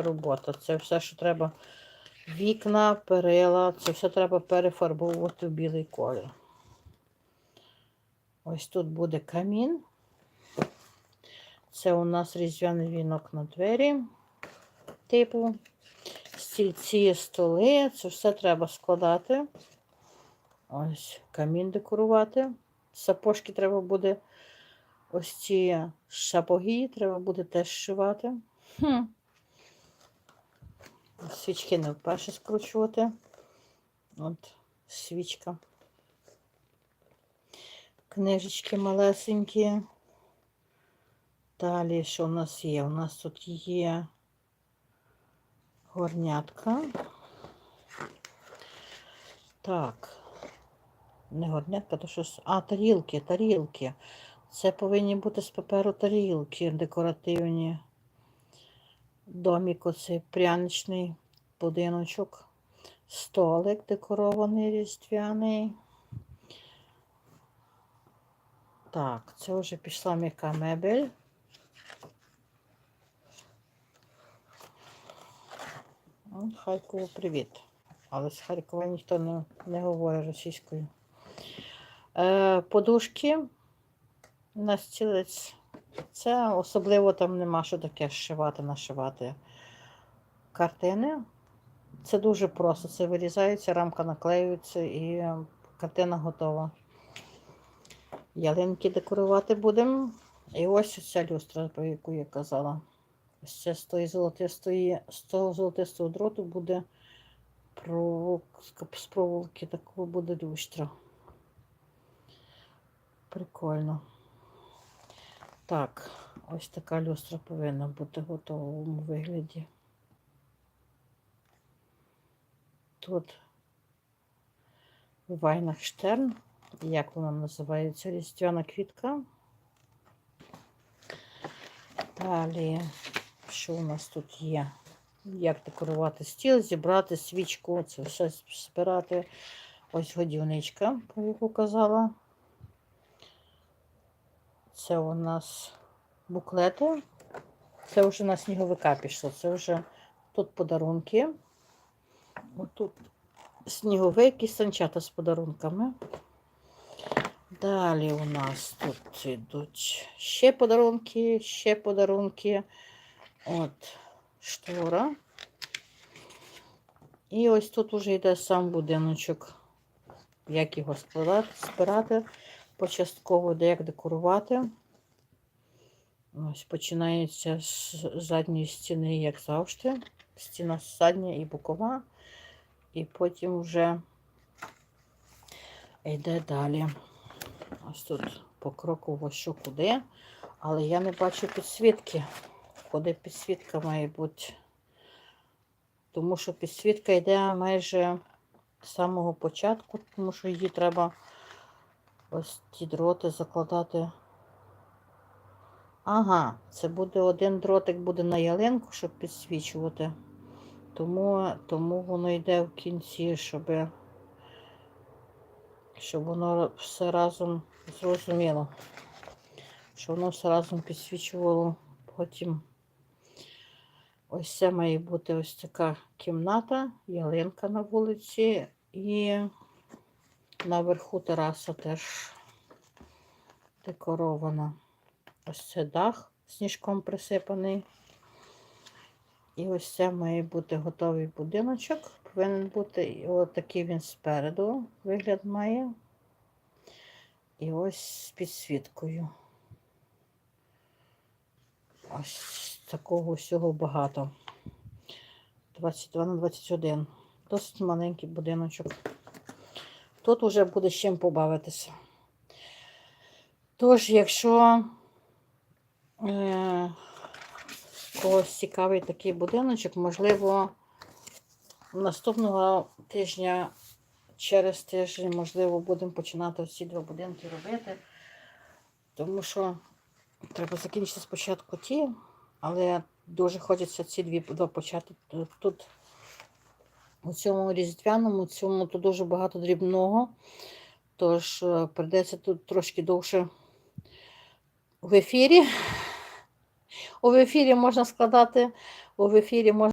робота. Це все, що треба. Вікна, перила, це все треба перефарбовувати в білий колір. Ось тут буде камін. Це у нас різдвяний вінок на двері. Типу, стільці, столи. Це все треба складати. Ось камін декорувати. Сапожки треба буде. Ось ці шапоги треба буде теж шивати. Хм. Свічки не вперше скручувати. От свічка. Книжечки малесенькі. Далі, що у нас є? У нас тут є горнятка. Так. Не горнятка, то щось. А, тарілки, тарілки. Це повинні бути з паперу тарілки декоративні. Домік оцей пряничний будиночок. Столик декорований різдвяний. Так, це вже пішла м'яка мебель. Харкову привіт. Але з Харкова ніхто не, не говорить російською. Е, подушки на стілець. Це особливо там нема що таке зшивати, нашивати. Картини. Це дуже просто. Це вирізається, рамка наклеюється і картина готова. Ялинки декорувати будемо. І ось ця люстра, про яку я казала. Це з тої золотистої, з того золотистого дроту буде проволока, з проволоки такого буде люстра. Прикольно. Так, ось така люстра повинна бути в готовому вигляді. Тут Вайнахштерн, як вона називається, різдвяна квітка. Далі, що у нас тут є? Як декорувати стіл, зібрати свічку, це все збирати. Ось годівничка, про яку казала. Це у нас буклети. Це вже на сніговика пішло. Це вже тут подарунки. Отут сніговик і санчата з подарунками. Далі у нас тут йдуть ще подарунки, ще подарунки. От штора. І ось тут вже йде сам будиночок. Як його складати, збирати початково, де як декорувати. Ось починається з задньої стіни, як завжди. Стіна задня і бокова. І потім вже йде далі. Ось тут покроково що куди. Але я не бачу підсвітки. Куди підсвітка має бути. Тому що підсвітка йде майже з самого початку, тому що її треба ось ті дроти закладати. Ага, це буде один дротик буде на ялинку, щоб підсвічувати. Тому, тому воно йде в кінці, щоб, щоб воно все разом зрозуміло. Щоб воно все разом підсвічувало потім. Ось це має бути ось така кімната, ялинка на вулиці і наверху тераса теж декорована. Ось це дах сніжком присипаний. І ось це має бути готовий будиночок. Повинен бути і от такий він спереду вигляд має. І ось з підсвіткою. Ось такого всього багато. 22 на 21. Досить маленький будиночок. Тут вже буде з чим побавитися. Тож, якщо е, когось цікавий такий будиночок, можливо, наступного тижня, через тиждень, можливо, будемо починати ці два будинки робити. Тому що треба закінчити спочатку ті, але дуже хочеться ці дві два почати. Тут- у цьому різдвяному, цьому тут дуже багато дрібного. Тож е, прийдеться тут трошки довше в ефірі. У ефірі можна складати в ефірі можна.